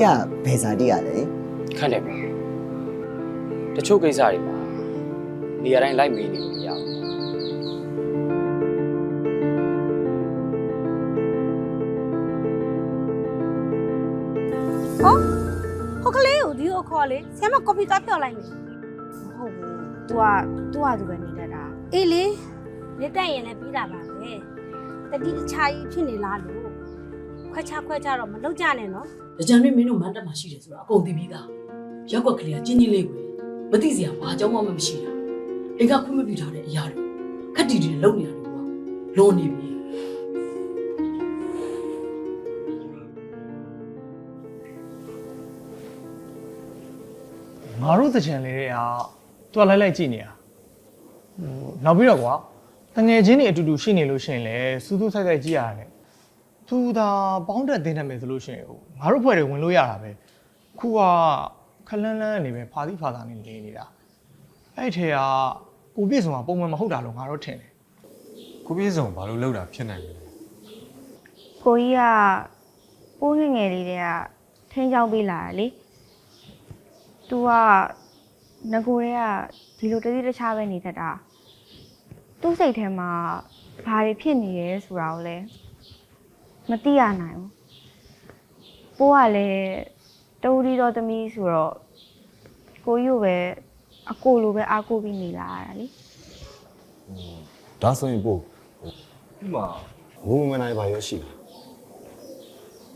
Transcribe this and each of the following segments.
ကိုကြီးကဘယ်စာတိရလဲ ခက်တယ်ဗျတချို့ကိစ္စတွေမှာနေရာတိုင်းလိုက်မေးနေလို့မရဘူး ဟိုကလေးကိုဒီကိုခေါ်လေဆရာမကွန်ပျူတာပြော့လိုက်နေ မဟုတ်ဘူး तू อ่ะ तू อ่ะသူပဲနေတတ်တာ အေးလေလက်တက်ရင်လည်းပြီးတာပါပဲတတိတခြားကြီးဖြစ်နေလားလို့ခွဲခြားခွဲခြားတော့မလုပ်ကြနဲ့နော် ။ ကြံမင်းမင်းတို့မန်းတက်မှာရှိတယ်ဆိုတာအကုန်သိပြီးသား။ရက်ွက်ကလေးကကျင်းချင်းလေးကိုမသိစရာဘာအကြောင်းမှမရှိတာ။အိမ်ကခွင့်မပြုထားတဲ့အရာတွေခက်တီတီလုံနေတာတွေကလွန်နေပြီငါတို့သကြံလေးတွေကသူကလိုက်လိုက်ကြည့်နေတာဟိုနောက်ပြီးတော့ကွာတငယ်ချင်းတွေအတူတူရှိနေလို့ရှိရင်လည်းစူးစူးဆိုင်ဆိုင်ကြည့်ရတယ် သူသာပေါင်းတက်တင်တယ်မယ်ဆိုလို့ရှိရင်ဟိုငါတို့ဖွဲ့တွေဝင်လို့ရတာပဲခုကခလန်းလန်းနေပဲဖာသီးဖာသာနေနေနေတာအဲ့ထဲကကိုပြည့်စုံကပုံမှန်မဟုတ်တာလို့ငါတို့ထင်တယ် ကိုပြေဆုံးဘာလို့လောက်တာဖြစ်နိုင်လဲ ကိုကြီးကပိုးငယ်ငယ်လေးတွေကထိန်းချောင်းပေးလာတာလေ तू อ่ะငကိုတွေကဒီလိုတတိတခြားပဲနေတတ်တာသူ့စိတ်ထဲမှာဘာတွေဖြစ်နေရဲဆိုတာကိုလည်း မသိရနိုင်ဘူးပိုးကလည်းတူရီတော်သမီးဆိုတော့ကိုကြီးကိုပဲအကိုလိုပဲအားကိုးပြီးနေလာရတာလေဒါဆိုရင်ပို့ဒီမှာငုံမနိုင်ပါရောရှိလား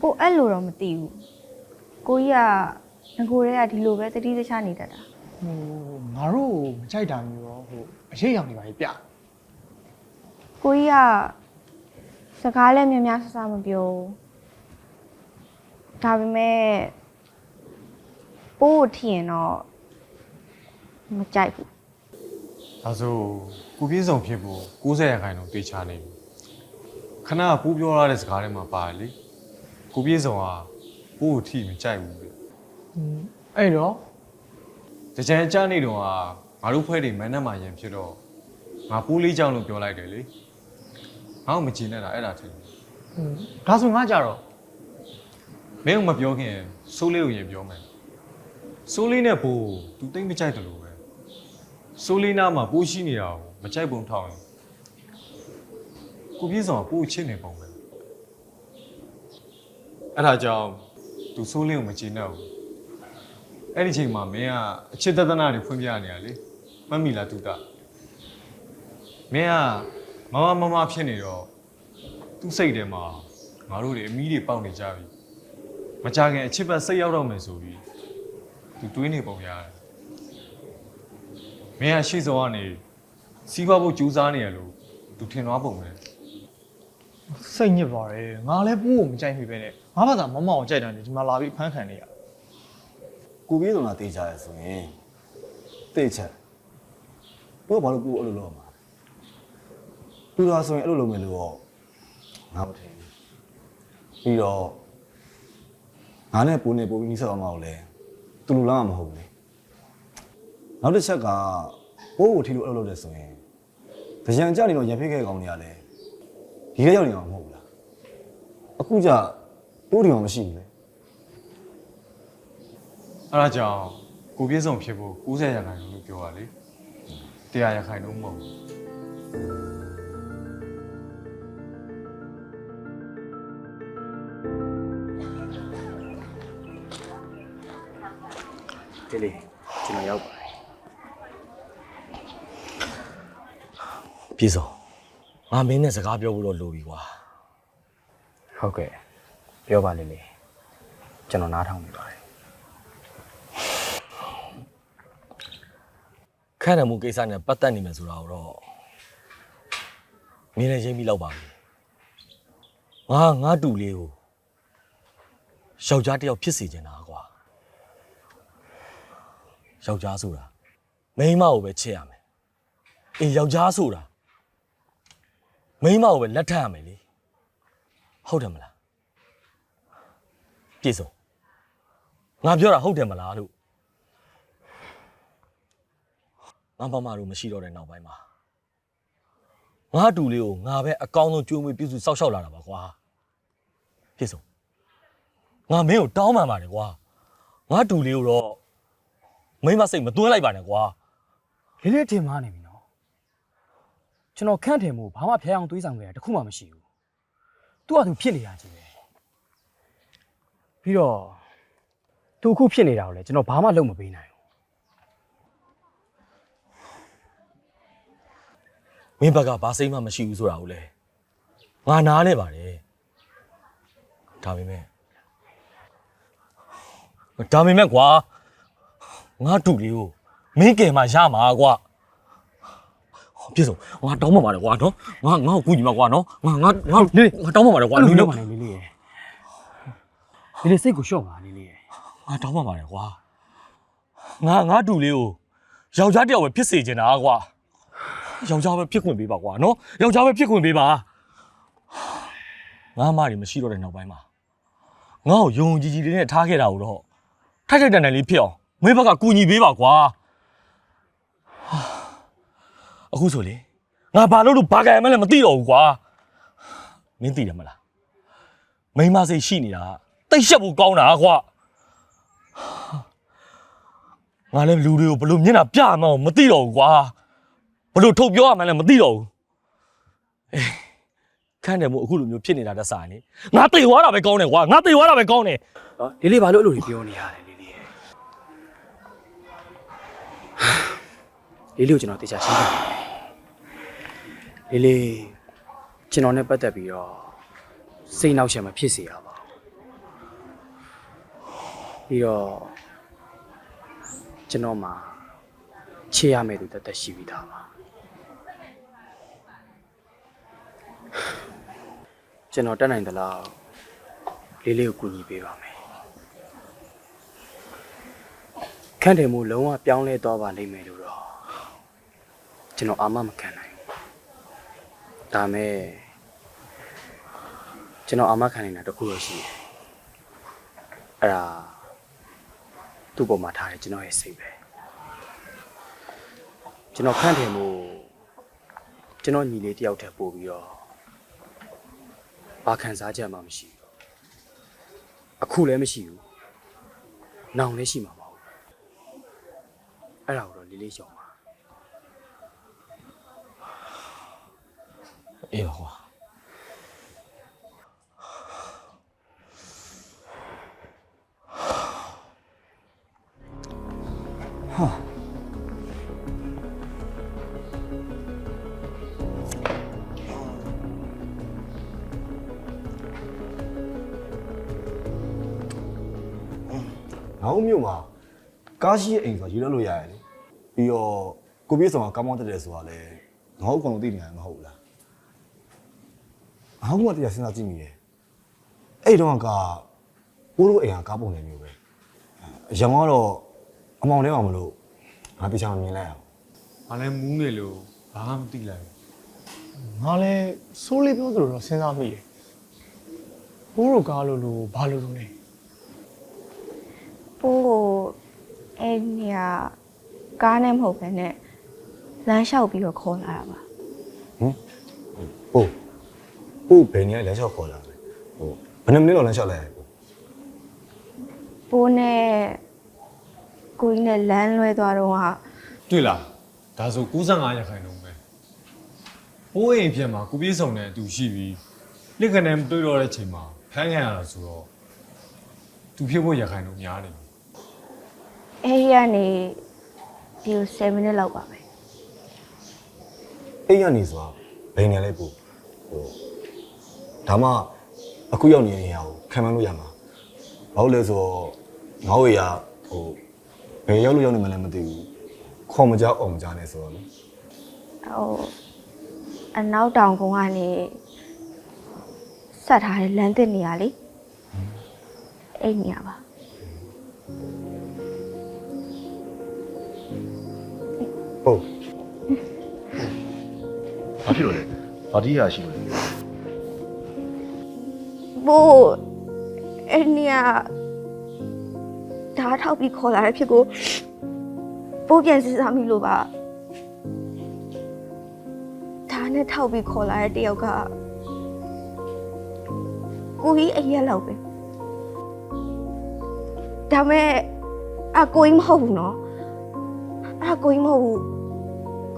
ပိုအဲ့လိုတော့မသိဘူးကိုကြီးကငကိုတွေကဒီလိုပဲတတိတခြားနေတတ်တာဟိုငါတို့မကြိုက်တာမျိုးရောဟိုအရေးရောက်နေပါလေပြကိုကြီးက စကားလည်းများများဆဆမပြောဘူးဒါပေမဲ့ပိုးကိုထင်ရင်တော့မကြိုက်ဘူးဒါဆိုကိုပြေဆုံးဖြစ်ဖို့60ရာခိုင်နှုန်းတေချာနေပြီခဏကပူးပြောရတဲ့စကားထဲမှာပါတယ်လေကိုပြေဆုံးကပို့ကိုထိမကြိုက်ဘူးလေအဲ့တော့တကြံအကြနေတော့ကငါတို့ဖွဲ့တွေမန်းနဲ့မှရင်ဖြစ်တော့ငါပိုးလေးကြောင်လို့ပြောလိုက်တယ်လေ ငါ့ကိုမကြည့်နဲ့တာအဲ့ဒါထင်တယ်ဟိုဒါဆိုငါကြတော့မင်းကမပြောခင်စိုးလေးကိုရင်ပြောမယ်စိုးလေးနဲ့ပိုးသူတိတ်မကြိုက်တယ်လို့ပဲစိုးလေးနားမှာပိုးရှိနေတာကိုမကြိုက်ပုံထောက်ရင်ကိုပြေဆုံးကပိုးချစ်နေပုံပဲအဲ့ဒါကြောင့်သူစိုးလေးကိုမကြည့်နဲ့ဘူးအဲ့ဒီချိန်မှာမင်းကအချစ်တသနာတွေဖွင့်ပြနေရလေမှတ်မိလားတူတာမင်းက မမမမဖြစ်နေတော့သူ့စိတ်ထဲမှာငါတို့တွေအမီးတွေပေါက်နေကြပြီမကြခင်အချစ်ပတ်စိတ်ရောက်တော့မယ်ဆိုပြီးသူတွေးနေပုံရတယ်မင်းကရှေ့ဆုံးကနေစီးပွားဖို့ကြိုးစားနေရလို့သူထင်သွားပုံပဲစိတ်ညစ်ပါတယ်ငါလည်းပိုးကိုမကြိုက်မိပဲနဲ့ငါဘာသာမမအောင်ကြိုက်တာနဲ့ဒီမှာလာပြီးဖမ်းခံနေရကိုပြေဆုံးလာတေးချရဆိုရင်တေးချက်တို့ကဘာလို့ကိုအဲ့လိုလုပ်ရမှာ တူတာဆိုရင်အဲ့လိုလုပ်မယ်လို့တော့ငါမထင်ဘူးပြီးတော့ငါနဲ့ပိုးနေပိုးပြီးနီးစပ်အောင်မအောင်လဲတူလူလားမဟုတ်ဘူးလေနောက်တစ်ချက်ကပိုးကိုထီလို့အဲ့လိုလုပ်တယ်ဆိုရင်ဒကြံကြနေတော့ရံဖိတ်ခဲ့ကောင်နေရလဲဒီကရောက်နေမှာမဟုတ်ဘူးလားအခုကျပိုးဒီမှာမရှိဘူးလေအဲ့ဒါကြောင့်ကိုပြေဆုံးဖြစ်ဖို့90ရာခိုင်နှုန်းလို့ပြောရလေ100ရာခိုင်နှုန်းမဟုတ်ဘူး ဒီလေကျွန်တော်ရောက်ပါတယ်ပြေဆုံးငါမင်းနဲ့စကားပြောဖို့တော့လိုပြီကွာဟုတ်ကဲ့ပြောပါလေလေကျွန်တော်နားထောင်နေပါတယ်ခန့်တယ်မှုကိစ္စနဲ့ပတ်သက်နေမယ်ဆိုတာကိုတော့မင်းလည်းရင်းပြီးလောက်ပါပြီငါငါတူလေးကိုယောက်ျားတစ်ယောက်ဖြစ်စေချင်တာကွာ ယောက်ျားဆိုတာမိန်းမကိုပဲချစ်ရမယ်အေးယောက်ျားဆိုတာမိန်းမကိုပဲလက်ထပ်ရမယ်လေဟုတ်တယ်မလားပြေဆုံးငါပြောတာဟုတ်တယ်မလားလို့ငါမမတို့မရှိတော့တဲ့နောက်ပိုင်းမှာငါတူလေးကိုငါပဲအကောင်းဆုံးကြိုးမွေးပြုစုစောက်ရှောက်လာတာပါကွာဖြစ်ဆုံးငါမင်းကိုတောင်းပန်ပါတယ်ကွာငါတူလေးကိုတော့ မိမစိတ်မသွင်းလိုက်ပါနဲ့ကွာလေးလေးတင်မာနေပြီနော်ကျွန်တော်ခန့်တယ်မို့ဘာမှဖျက်အောင်တွေးဆောင်ခဲ့တာတခုမှမရှိဘူးသူ့အတူဖြစ်နေတာကြီးပဲပြီးတော့သူအခုဖြစ်နေတာကိုလည်းကျွန်တော်ဘာမှလုပ်မပေးနိုင်ဘူးမင်းဘက်ကဘာစိတ်မှမရှိဘူးဆိုတာကိုလေငါနားလဲပါတယ်ဒါပေမဲ့ဒါပေမဲ့ကွာ ငါတူလေးကိုမင်းကယ်မှရမှာကွာဟောပြည့်စုံငါတောင်းပန်ပါတယ်ကွာနော်ငါငါ့ကိုကူညီမှာကွာနော်ငါငါငါလေးငါတောင်းပန်ပါတယ်ကွာအဲ့လိုနင်လုပ်တို့ပါနဲ့လေးလေးရယ်လေးလေးစိတ်ကိုလျှော့ပါလေးလေးရယ်ငါတောင်းပန်ပါတယ်ကွာငါငါတူလေးကိုယောက်ျားတစ်ယောက်ပဲဖြစ်စေချင်တာကွာယောက်ျားပဲဖြစ်ခွင့်ပေးပါကွာနော်ယောက်ျားပဲဖြစ်ခွင့်ပေးပါငါမတွေမရှိတော့တဲ့နောက်ပိုင်းမှာငါ့ကိုယုံကြည်ကြည်လေးနဲ့ထားခဲ့တာကိုတော့ထိုက်ထိုက်တန်တန်လေးဖြစ်အောင် မင်းဘက်ကကူညီပေးပါကွာဟာအခုဆိုလေငါဘာလို့လို့ဘာကံမှလည်းမသိတော့ဘူးကွာမင်းသိတယ်မလားမိန်းမစိတ်ရှိနေတာကတိတ်ရှက်ဖို့ကောင်းတာကွာငါလည်းလူတွေကိုဘယ်လို့မျက်နှာပြမှန်းမသိတော့ဘူးကွာဘယ်လို့ထုတ်ပြောရမှန်းလည်းမသိတော့ဘူးအေးခန့်တယ်မို့အခုလိုမျိုးဖြစ်နေတာတက်ဆိုင်လေငါတိတ်သွားတာပဲကောင်းတယ်ကွာငါတိတ်သွားတာပဲကောင်းတယ်နော်လေးလေးဘာလို့အဲ့လိုတွေပြောနေရလဲ လေးလေးရယ်လေးလေးကိုကျွန်တော်တေချာရှင်းပြမယ်လေးလေးကျွန်တော်နဲ့ပတ်သက်ပြီးတော့စိတ်နှောက်ရှက်မဖြစ်စေရပါဘူးပြီးတော့ကျွန်တော်မှာချေရမယ်သူတသက်ရှိပြီးသားပါကျွန်တော်တက်နိုင်သလားလေးလေးကိုကူညီပေးပါမယ် ခ န့်တယ်မို့လုံးဝပြောင်းလဲသွားပါလိမ့်မယ်လို့တော့ကျွန်တော်အာမမခံနိုင်ဘူးဒါမဲ့ကျွန်တော်အာမခံနိုင်တာတစ်ခုတော့ရှိတယ်အဲ့ဒါသူ့ပုံမှာထားတယ်ကျွန်တော်ရဲ့စိတ်ပဲကျွန်တော်ခန့်တယ်မို့ကျွန်တော်ညီလေးတယောက်တည်းပို့ပြီးတော့ဘာခံစားချက်မှမရှိဘူးအခုလည်းမရှိဘူးနောင်လည်းရှိမှာမဟုတ်ဘူး အဲ့ဒါကိုတော့လေးလေးရှောင်ပါအေးပါကွာငါ့မြို့မှာကားရှိရဲ့အိမ်ဆိုတာယူရလို့ရတယ်လေ ပြီးတော့ကိုပြေးဆောင်ကကောင်းမောင်းတက်တယ်ဆိုတာလေငါ့အကောင်လုံးသိနေရတယ်မဟုတ်ဘူးလားငါ့ကတရားစဉ်းစားကြည့်မိတယ်အဲ့တော့ကကိုတို့အိမ်ကကားပုံနေမျိုးပဲရံကတော့အမောင်ထဲမှာမလို့ငါတရားမြင်လိုက်အောင်။ငါလည်းမူးနေလို့ဘာမှမသိလိုက်ဘူးငါလည်းစိုးလေးပြောသလိုတော့စဉ်းစားမိတယ်ဘိုးတို့ကားလို့လို့ဘာလို့လို့လဲပိုးကိုအဲ့နေရာ ကားနဲ့မဟုတ်ဘဲနဲ့လမ်းလျှောက်ပြီးတော့ခေါ်လာတာပါဟုတ်ဟုတ်ဘယ်နေရာလဲလမ်းလျှောက်ခေါ်လာလဲဟိုဘယ်နှမိနစ်လောက်လမ်းလျှောက်လဲဟိုပိုးနဲ့ကိုကြီးနဲ့လမ်းလွဲသွားတော့ဟာ။တွေ့လား။ဒါဆို95ရာခိုင်နှုန်းပဲ။ဘိုးအိမ်ဖြစ်မှာကိုပြေးဆောင်တဲ့အတူရှိပြီးလက်ကနေမတွေ့တော့တဲ့ချိန်မှာဖမ်းခံရတာဆိုတော့သူဖြစ်ဖို့ရာခိုင်နှုန်းများနေပြီအဲ့ဒီကနေ ဒီကို7မိနစ်လောက်ပါပဲအိမ်ကနေဆိုတာဘယ်နေရာလဲပို့ဟိုဒါမှအခုရောက်နေတဲ့နေရာကိုခံမလို့ရမှာဘာလို့လဲဆိုတော့ငါ့ဝေရဟိုဘယ်ရောက်လို့ရောက်နေမှလည်းမသိဘူးခေါ်မကြောက်အောင်မကြားနဲ့ဆိုတော့လေဟိုအနောက်တောင်ကုန်းကနေဆက်ထားတဲ့လမ်းတစ်နေရာလေအဲ့နေရာပါ ဟုတ်ဘာဖြစ်လို့လဲဘာတိရရှိလို့လဲဘိုးအဲ့နေရာဓာတ်ထောက်ပြီးခေါ်လာတဲ့ဖြစ်ကိုပိုးပြန်စစ်စားမိလို့ပါဓာတ်နဲ့ထောက်ပြီးခေါ်လာတဲ့တယောက်ကကိုကြီးအရက်လောက်ပဲဒါမဲ့အကိုကြီးမဟုတ်ဘူးနော်အကိုကြီးမဟုတ်ဘူး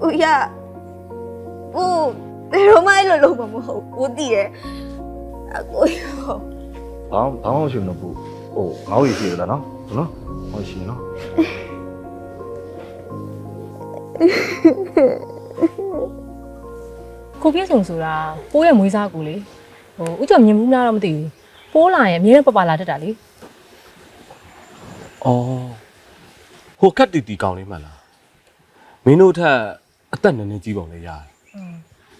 ကိုကြီးကဟိုဘယ်တော့မှအဲ့လိုလုပ်မှာမဟုတ်ဘူးကိုတည်တယ်အကိုကြီးဟုတ်ဘာမှဘာမှမရှိဘူးနော်ဘူးဟိုငါ့ကိုရှိရလားနော်နော်ဟောရှိနော်ကိုပြည့်စုံဆိုတာပိုးရဲ့မွေးစားကူလေဟိုဥကြောင့်မြင်မှုများတော့မသိဘူးပိုးလာရင်အမြဲတမ်းပပလာတတ်တာလေ။အော်ဟိုကတ်တီတီကောင်းလေးမှန်လား။မင်းတို့ထက် အသက်နည်းနည်းကြီးပုံလေးရတယ်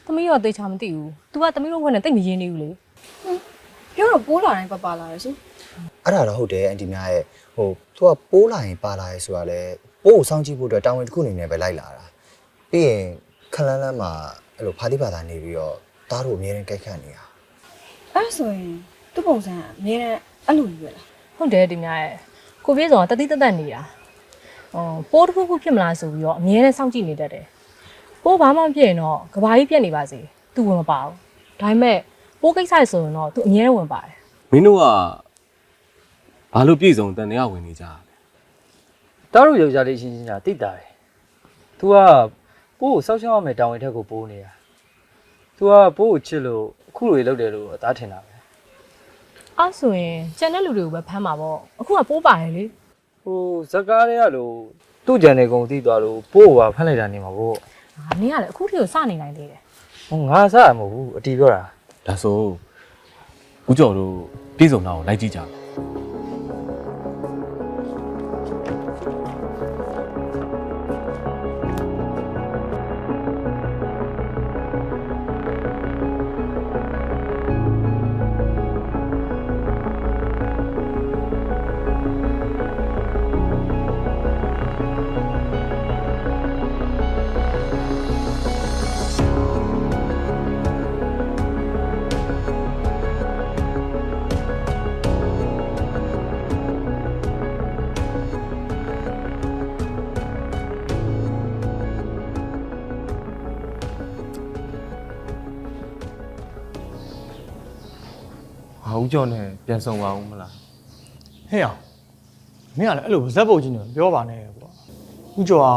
သမီးတော့သိချာမသိဘူး तू ကသမီးတို့ဘက်နဲ့တိတ်မရင်းနေဘူးလေပြောတော့ပိုးလာတိုင်းပပလာတယ်ရှင်အဲ့ဒါတော့ဟုတ်တယ်အန်တီများရဲ့ဟိုသူကပိုးလာရင်ပါလာရဲဆိုတာလေပိုးကိုစောင့်ကြည့်ဖို့အတွက်တာဝန်တစ်ခုအနေနဲ့ပဲလိုက်လာတာပြီးရင်ခလန်းလန်းမှာအဲ့လိုဖာတိပါတာနေပြီးတော့တားတို့အမြဲတမ်းကြိုက်ခတ်နေတာအဲ့ဆိုရင်သူ့ပုံစံကအမြဲတမ်းအဲ့လိုကြီးပဲလားဟုတ်တယ်ဒီများရဲ့ကိုပြည့်စုံကတတိတသက်နေတာဟိုပိုးတစ်ခုခုဖြစ်မလားဆိုပြီးတော့အမြဲတမ်းစောင့်ကြည့်နေတတ်တယ် ပိုးဘာမှမဖြစ်ရင်တော့ကဘာကြီးပြက်နေပါစေသူဝင်မပါဘူးဒါပေမဲ့ပိုးကိစ္စရဆိုရင်တော့သူအများနဲ့ဝင်ပါတယ်မင်းတို့ကဘာလို့ပြည်စုံတန်တရားဝင်နေကြလဲတားတို့ယောက်ျားလေးချင်းချင်းညာတိတ်တာတယ်။ तू ကပို့ကိုစောက်ရှောက်ရမယ်တာဝန်ထက်ကိုပိုးနေတာ။ तू ကပို့ကိုချစ်လို့အခုလိုလုပ်တယ်လို့အသားထင်တာပဲအဲ့ဆိုရင်ကျန်တဲ့လူတွေကိုပဲဖမ်းပါပေါ့အခုကပိုးပါတယ်လေ။ဟိုဇက်ကားတွေကလို့သူ့ကြံတဲ့ကုံတိသွားလို့ပို့ကိုပါဖမ်းလိုက်တာနေမှာပေါ့။ ဟာနင်းကလည်းအခုထိကိုစနေနိုင်သေးတယ်။ဟိုငါစားရမဟုတ်ဘူးအတီပြောတာ။ဒါဆိုဦးကျော်တို့ပြည်စုံတော့လိုက်ကြည့်ကြမယ် ဦးကျော်နဲ့ပြန်ဆောင်ပါဦးမလားဟဲ့အောင်မင်းကလည်းအဲ့လိုဇက်ပုတ်ကြီးနေပြောပါနဲ့ကွာဦးကျော်က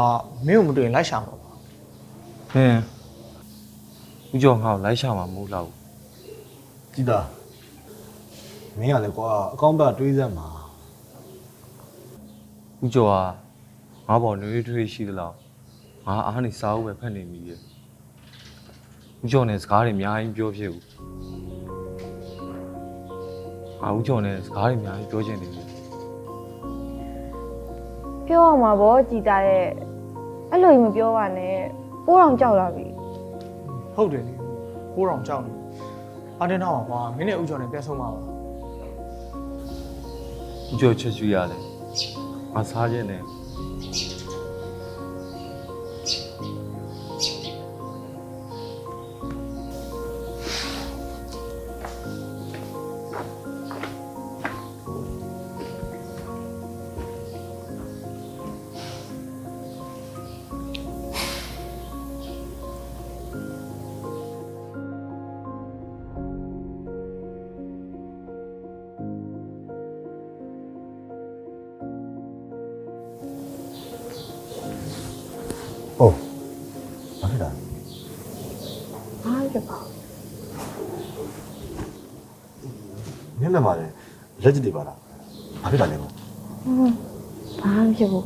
မင်းကိုမတွေ့ရင်လိုက်ရှာမှာပါဟင်းဦးကျော်ငါ့ကိုလိုက်ရှာမှာမဟုတ်တော့ဘူးကြည်တာမင်းကလည်းကွာအကောင့်ဘက်တွေးစမ်းမှာဦးကျော်ကငါ့ဘော်နွေးထွေးရှိသလားငါအားနေစားဦးပဲဖက်နေမိရဲ့ဦးကျော်နဲ့စကားတွေအများကြီးပြောဖြစ်ဦး ငါဦးကျော်နဲ့စကားတွေအများကြီးပြောချင်နေပြီပြောရမှာပေါ့ကြည်တာရဲ့အဲ့လိုကြီးမပြောပါနဲ့ပိုးတော်ကြောက်လာပြီဟုတ်တယ်လေပိုးတော်ကြောက်နေအတင်းတော့ကွာမင်းနဲ့ဦးကျော်နဲ့ပြန်ဆုံးမှာပါဦးကျော်ချက်ချူရတယ်ငါစားခြင်းနဲ့ မျက်နှာမှာလည်းလက်ကြည့်တွေပါလားဘာဖြစ်တာလဲကောဘာမှဖြစ်ဘူး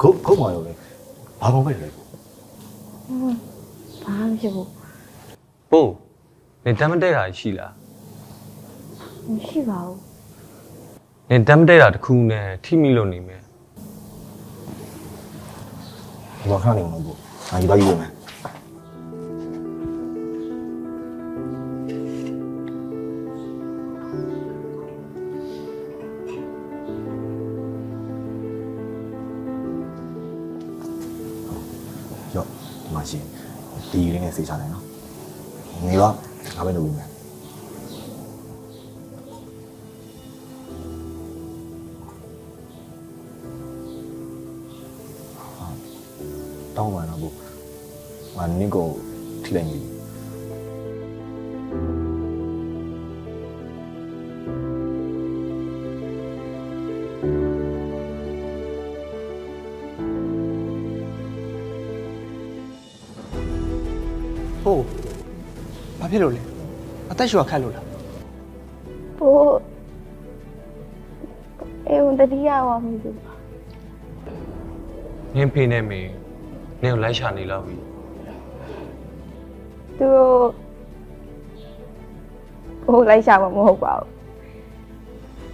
ခုတ်ခုတ်မှာရောလေဘာမှမဖြစ်လဲကောဘာမှဖြစ်ဘူးပို့နင်တမ်းမတဲ့တာရှိလားမရှိပါဘူးနင်တမ်းမတဲ့တာတစ်ခုနဲ့ထိမိလို့နေမယ်ဒီမှာခဏနေမှာပေါ့ငါယူပါယူရမယ် ရော့ဒီမှာရှိဒီရင်းနဲ့စေးချတယ်နော်နေပါငါပဲလုပ်ပြီးမယ်တောင်းပါတော့ဘုငါနင့်ကိုထိလိုက် ဖြစ်လို့လဲအသက်ရှူခတ်လို့လားပိုးအေးဝန်တတိယဝမလို့နင်းဖေးနေမေနင်းကိုလိုက်ရှာနေလောက်ပြီသူတို့ဟိုလိုက်ရှာမှာမဟုတ်ပါဘူး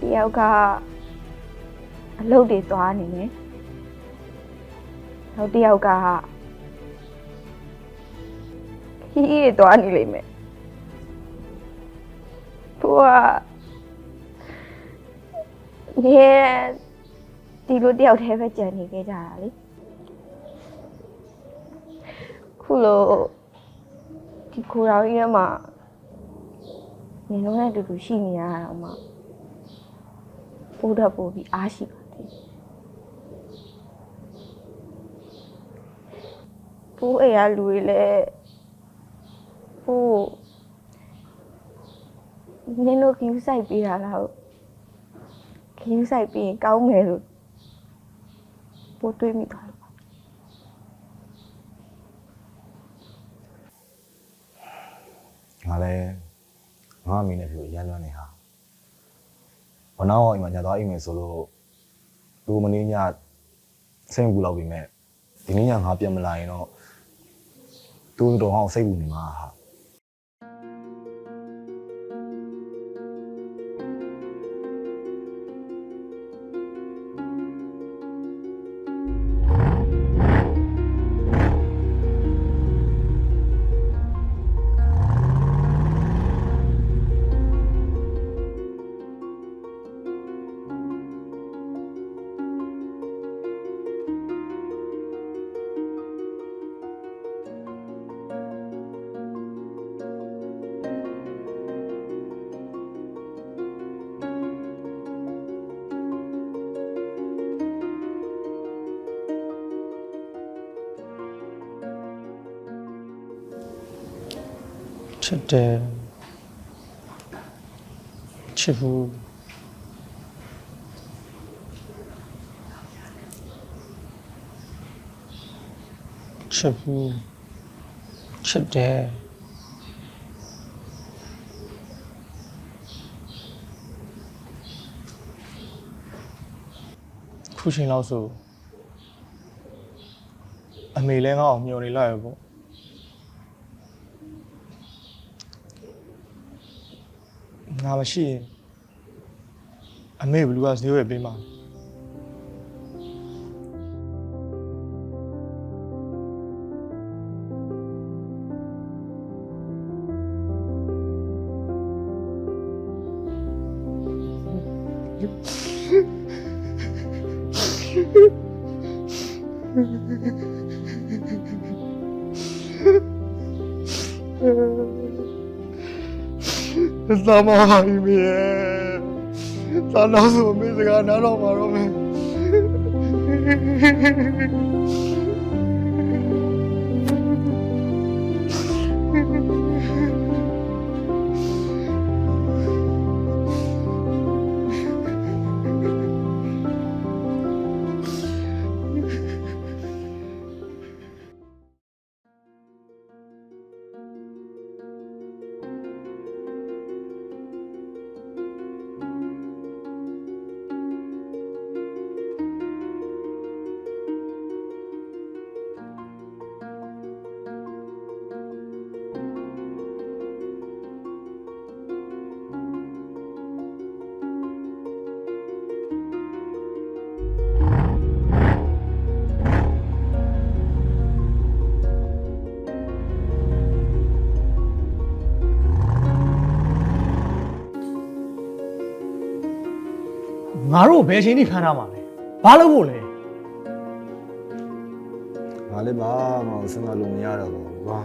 တယောက်ကအလုပ်တွေသွားနေတယ်နောက်တယောက်ကခီးတွေသွားနေလိမ့်မယ် သူကငယ်ဒီလိုတယောက်တည်းပဲကြံနေခဲ့ကြတာလေခုလိုဒီခိုးတော်ကြီးထဲမှာနေလုံးနဲ့အတူတူရှိနေရတာတော့မှပိုးတော့ပိုးပြီးအားရှိပါတယ်ပိုးအိမ်ကလူတွေလည်းပိုး နင်တို့ view site ပေးတာလားဟုတ် view site ပြီးရင်ကောင်းမယ်လို့ပိုးတွေးမိသွားတယ်ငါလည်းငါအမိနဲ့ပြောရမ်းလွမ်းနေဟာဘနောက်အိမ်မှာညသွားအိမ်မယ်ဆိုလို့သူမင်းညစိတ်ကူလောက်ပြီမဲ့ဒီနေ့ညငါပြန်မလာရင်တော့သူတို့ဟောင်းစိတ်ကူနေမှာဟာ ချစ်တယ်ချစ်ဘူးချစ်ဘူးချစ်တယ်ခုချိန်လောက်ဆိုအမေလည်းငါ့အောင်မျောနေလိုက်ရပေါ့ ငါမရှိရင်အမေဘလူးကဈေးဝယ်ပေးမှာ သမဟာအမေသာနောက်ဆိုအမေစကားနားတော့မှာတော့မယ် ငါတို့ဘယ်ချိန်ထိဖမ်းထားမှာလဲဘာလုပ်ဖို့လဲငါလည်းဘာမှစဉ်းစားလို့မရတော့ဘူးကွာ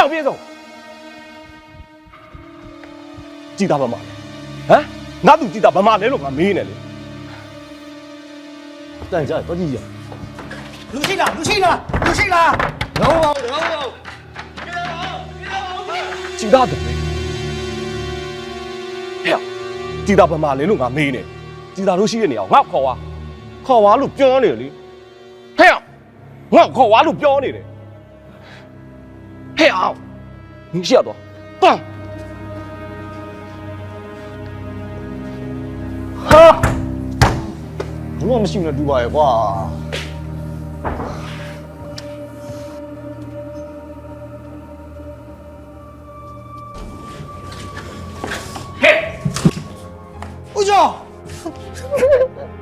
အောင်ပြေဆုံးကြည်တာဗမာဟမ်ငါသူကြည်တာဗမာလဲလို့ငါမေးနေလေတန်ကြတော့ကြည့်ရလူရှိလားလူရှိလားလူရှိလားတော့ပါတော့ပါကြည်တာတယ်ဟဲ့ကြည်တာဗမာလဲလို့ငါမေးနေကြည်တာတို့ရှိတဲ့နေရာကိုငါခေါ်သွားခေါ်သွားလို့ပြောနေတယ်လေဟဲ့ငါခေါ်သွားလို့ပြောနေတယ် ဟဲ့အောင်你下多，棒！ဟာဘလို့မရှိနေတူပါရဲ့ကွာဦးကျော်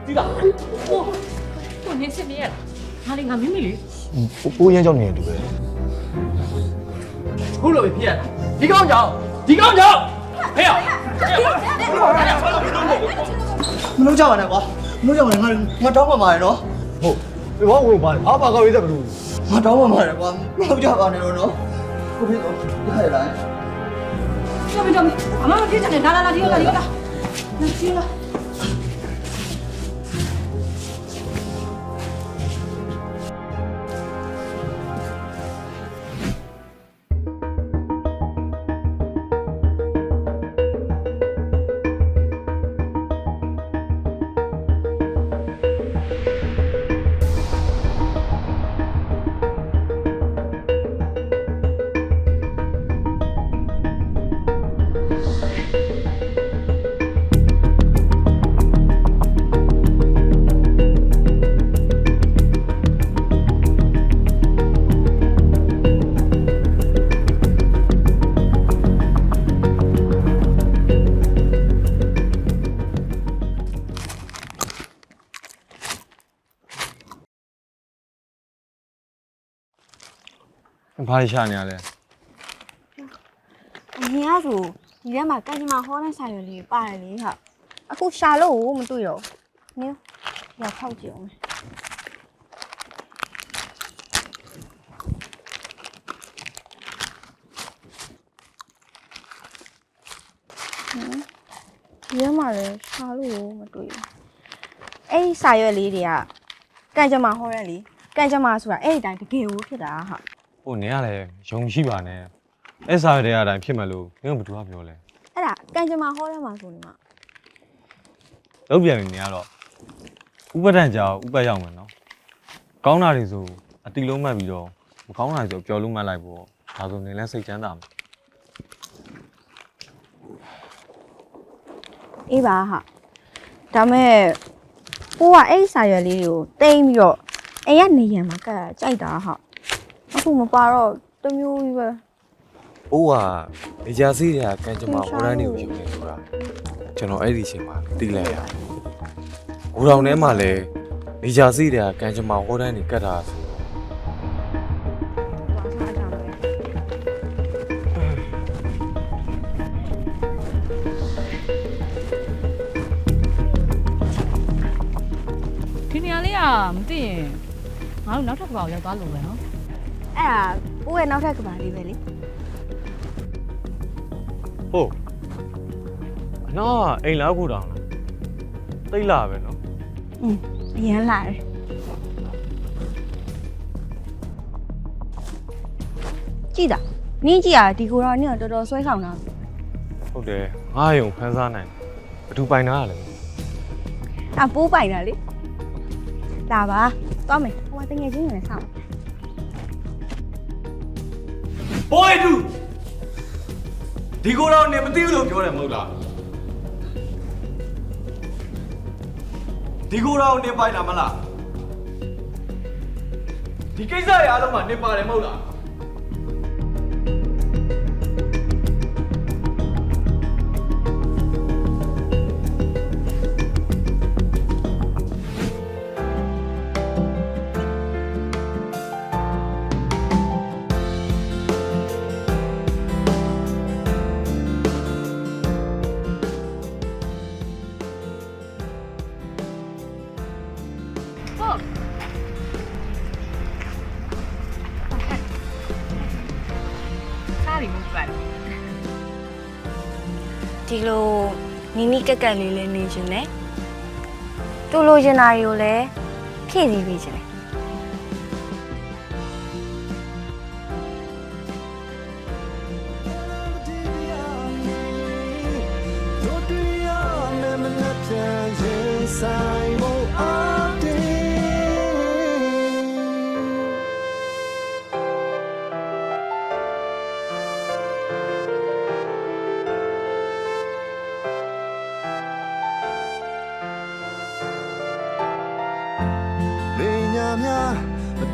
ဒီလားကိုနေစနေရလားငါလေးငါမိမိလေး ကိုရမ်းကြောင်းနေတယ်တူပဲ ခု လိုပဲဖြစ်ရတာဒီကောင်းကြောင်ဒီကောင်းကြောင်ဟဲ့ရမလုပ်ကြပါနဲ့ကွာမလုပ်ကြပါနဲ့ငါငါတောင်းပန်ပါတယ်နော်ဟုတ်ဒီဘောဝင်ပါဘာဘာကောက်ရေးတယ်ဘလို့ငါတောင်းပန်ပါတယ်ကွာမလုပ်ကြပါနဲ့တော့နော်ကိုပြတော့ဒီခါရလားတော်ပြီတော်ပြီအမမပြေးချင်တယ်လာလာလာဒီလာဒီလာလာဒီလာ ဘာတွေရှာနေရလဲအမြင်ကဆိုဒီထဲမှာကင်ဂျမာဟောတဲ့ဆိုင်ရွက်လေးပါတယ်လေဟာအခုရှာလို့မတွေ့တော့နင်းရောက်ထောက်ကြည့်အောင်ဒီထဲမှာလည်းရှာလို့မတွေ့ဘူးအဲ့ဒီစာရွက်လေးတွေကကံကြမ္မာဟောရက်လေကံကြမ္မာဆိုတာအဲ့ဒီတိုင်းတကယ်ကိုဖြစ်တာဟာ ဟိုနင်ကလည်းယုံရှိပါနဲ့အဲ့စားရတဲ့အတိုင်းဖြစ်မလို့နင်ကဘယ်သူကပြောလဲအဲ့ဒါကံကြမ္မာဟောရက်မှာဆိုနေမှာလောက်ပြန်ပြီနင်ကတော့ဥပဒံကြောင်ဥပတ်ရောက်မယ်နော်ကောင်းတာတွေဆိုအတီလုံးမှတ်ပြီးတော့မကောင်းတာတွေဆိုပျော်လို့မှတ်လိုက်ပေါ့ဒါဆိုနင်လည်းစိတ်ချမ်းသာမယ်အေးပါဟာဒါမဲ့ကိုကအဲ့ဒီစာရွက်လေးတွေကိုတိမ့်ပြီးတော့အိမ်ကနေရံမှာကတ်ကြိုက်တာဟာ အခုမပါတော့တစ်မျိုးကြီးပဲ။အိုးကနေကြစီးတွေကကံကြမ္မာဟောရမ်းတွေကိုယူနေဆိုတာကျွန်တော်အဲ့ဒီအချိန်မှာသိလိုက်ရတယ်။ဘူတော်ထဲမှာလည်းနေကြစီးတွေကကံကြမ္မာဟောရမ်းတွေကတ်တာဆိုဒီနေရာလေးကမသိရင်ငါတို့နောက်ထပ်ကဘာကိုရောက်သွားလို့ပဲနော် အဲ့ဒါကိုယ့်ရဲ့နောက်ထပ်ကဘာလေးပဲလေဟုတ်အနောက်ကအိမ်လောက်ခုတောင်လားတိတ်လာပဲနော်อืมအရင်လာတယ်ကြည့်တာနင်းကြည့်ရဒီကိုတော့နင်းကတော်တော်ဆွဲဆောင်တာဟုတ်တယ်ငါယုံဖန်းစားနိုင်ဘယ်သူပိုင်တာလဲအပိုးပိုင်တာလေလာပါသွားမယ်ဟိုကတငယ်ချင်းတွေနဲ့ဆောက် ဘိုးတူဒီကိုတော့နေမသိဘူးလို့ပြောတယ်မဟုတ်လားဒီကိုတော့နေပိုင်တာမလားဒီကိစ္စတွေအားလုံးမှာနေပါတယ်မဟုတ်လား နီနီကက်ကက်လေးလေးနေခြင်းနဲ့သူ့လိုချင်တာတွေကိုလည်းဖြည့်ဆည်းပေးခြင်း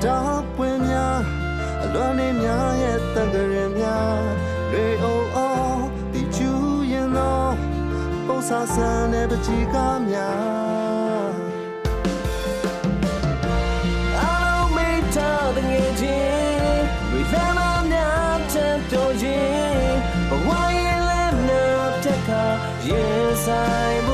မတော်ပွင့်များအလွန်နေများရဲ့တန်ကြရင်များတွေအိုအောတီချူရင်တော့ပုံစံဆန်တဲ့ပချီကားများအလုံးမေးထားတဲ့ငယ်ချင်းဝိသနာများချမ်းတော်ရင်ဘဝရဲ့လည်းနာတက်ကရင်ဆိုင်